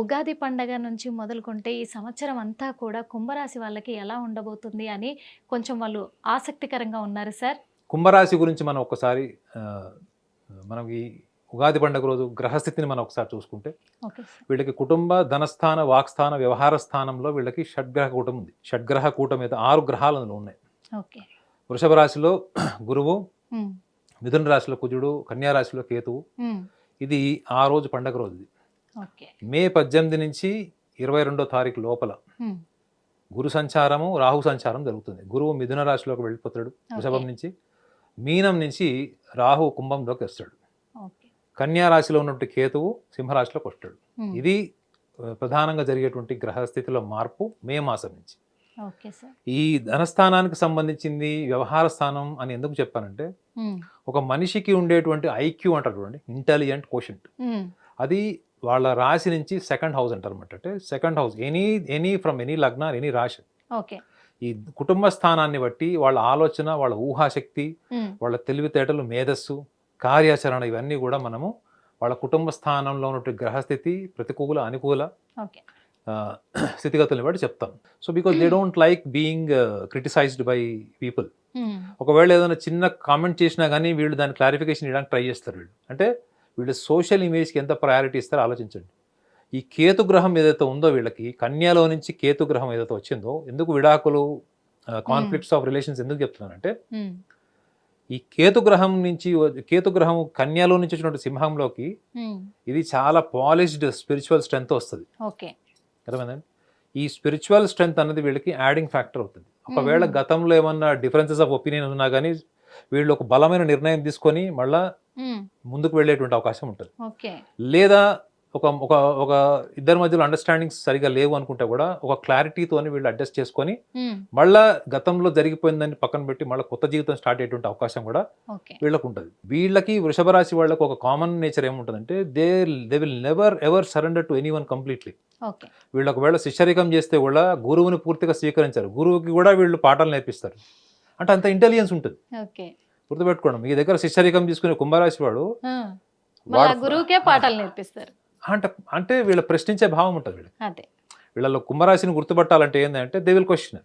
ఉగాది పండగ నుంచి మొదలుకుంటే ఈ సంవత్సరం అంతా కూడా కుంభరాశి వాళ్ళకి ఎలా ఉండబోతుంది అని కొంచెం వాళ్ళు ఆసక్తికరంగా ఉన్నారు సార్. కుంభరాశి గురించి మనం ఒకసారి మనం ఈ ఉగాది పండుగ రోజు గ్రహస్థితిని మనం ఒకసారి చూసుకుంటే వీళ్ళకి కుటుంబ ధనస్థాన వాక్స్థాన వ్యవహార స్థానంలో వీళ్ళకి షడ్గ్రహ కూటం ఉంది. షడ్గ్రహ కూటం మీద ఆరు గ్రహాలు అందులో ఉన్నాయి. వృషభ రాశిలో గురువు మిథున రాశిలో కుజుడు కన్యా రాశిలో కేతువు. ఇది ఆ రోజు పండగ రోజు ఇది మే పద్దెనిమిది నుంచి ఇరవై రెండో తారీఖు లోపల గురు సంచారము రాహు సంచారం జరుగుతుంది. గురువు మిథున రాశిలోకి వెళ్ళిపోతాడు వృషభం నుంచి మీనం నుంచి రాహు కుంభంలోకి వస్తాడు. కన్యా రాశిలో ఉన్నటువంటి కేతువు సింహరాశిలోకి వస్తాడు. ఇది ప్రధానంగా జరిగేటువంటి గ్రహస్థితిలో మార్పు మే మాసం నుంచి. ఈ ధనస్థానానికి సంబంధించింది వ్యవహార స్థానం అని ఎందుకు చెప్పానంటే ఒక మనిషికి ఉండేటువంటి ఐక్యూ అంటారు చూడండి ఇంటెలిజెంట్ కోషంట్ అది వాళ్ళ రాశి నుంచి సెకండ్ హౌస్ అంటారు అనమాట అంటే second house any any from any లగ్న ఎనీ రాశి. ఓకే. ఈ కుటుంబ స్థానాన్ని బట్టి వాళ్ళ ఆలోచన వాళ్ళ ఊహాశక్తి వాళ్ళ తెలివితేటలు మేధస్సు కార్యాచరణ ఇవన్నీ కూడా మనము వాళ్ళ కుటుంబ స్థానంలో ఉన్నటువంటి గ్రహస్థితి ప్రతికూల అనుకూల స్థితిగతుల్ని బట్టి చెప్తాం. So because they don't like being criticized by people ఒకవేళ ఏదైనా చిన్న కామెంట్ చేసినా కానీ వీళ్ళు దాని క్లారిఫికేషన్ ఇవ్వడానికి ట్రై చేస్తారు వీళ్ళు. అంటే వీళ్ళు సోషల్ ఇమేజ్కి ఎంత ప్రయారిటీ ఇస్తారో ఆలోచించండి. ఈ కేతు గ్రహం ఏదైతే ఉందో వీళ్ళకి కన్యాలో నుంచి కేతు గ్రహం ఏదైతే వచ్చిందో ఎందుకు విడాకులు కాన్ఫ్లిక్ట్స్ ఆఫ్ రిలేషన్స్ ఎందుకు చెప్తున్నానంటే ఈ కేతు గ్రహం నుంచి వ- కేతు గ్రహం కన్యాలో నుంచి వచ్చినటువంటి సింహంలోకి ఇది చాలా పాలిష్డ్ స్పిరిచువల్ స్ట్రెంత్ వస్తుంది. అర్థమైందండి? ఈ స్పిరిచువల్ స్ట్రెంత్ అనేది వీళ్ళకి యాడింగ్ ఫ్యాక్టర్ అవుతుంది. ఒకవేళ. గతంలో ఏమన్నా డిఫరెన్సెస్ ఆఫ్ ఒపీనియన్ ఉన్నా కానీ వీళ్ళు ఒక బలమైన నిర్ణయం తీసుకొని మళ్ళా ముందుకు వెళ్ళేటువంటి అవకాశం ఉంటుంది. లేదా ఒక ఒక ఒక ఇద్దరి మధ్యలో అండర్స్టాండింగ్స్ సరిగా లేవు అనుకుంటే కూడా ఒక క్లారిటీతోని వీళ్ళు అడ్జస్ట్ చేసుకొని మళ్ళా గతంలో జరిగిపోయిందని పక్కన పెట్టి మళ్ళీ కొత్త జీవితం స్టార్ట్ అయ్యేటువంటి అవకాశం కూడా వీళ్ళకు ఉంటుంది. వీళ్ళకి వృషభ రాశి వాళ్ళకి ఒక కామన్ నేచర్ ఏముంటుందంటే they they will never ever surrender to anyone completely వీళ్ళు ఒకవేళ శిష్యరికం చేస్తే కూడా గురువుని పూర్తిగా స్వీకరించారు. గురువుకి కూడా వీళ్ళు పాఠాలు నేర్పిస్తారు. అంటే అంత ఇంటెలిజెన్స్ ఉంటుంది. గుర్తుపెట్టుకోండి మీ దగ్గర శిష్యరికం తీసుకునే కుంభరాశి వాడు గురువుకే పాఠాలు నేర్పిస్తారు. అంటే అంటే వీళ్ళ ప్రశ్నించే భావం ఉంటుంది వీళ్ళకి. అదే. వీళ్ళలో కుంభరాశిని గుర్తుపట్టాలంటే ఏంటంటే దే విల్ క్వశ్చన్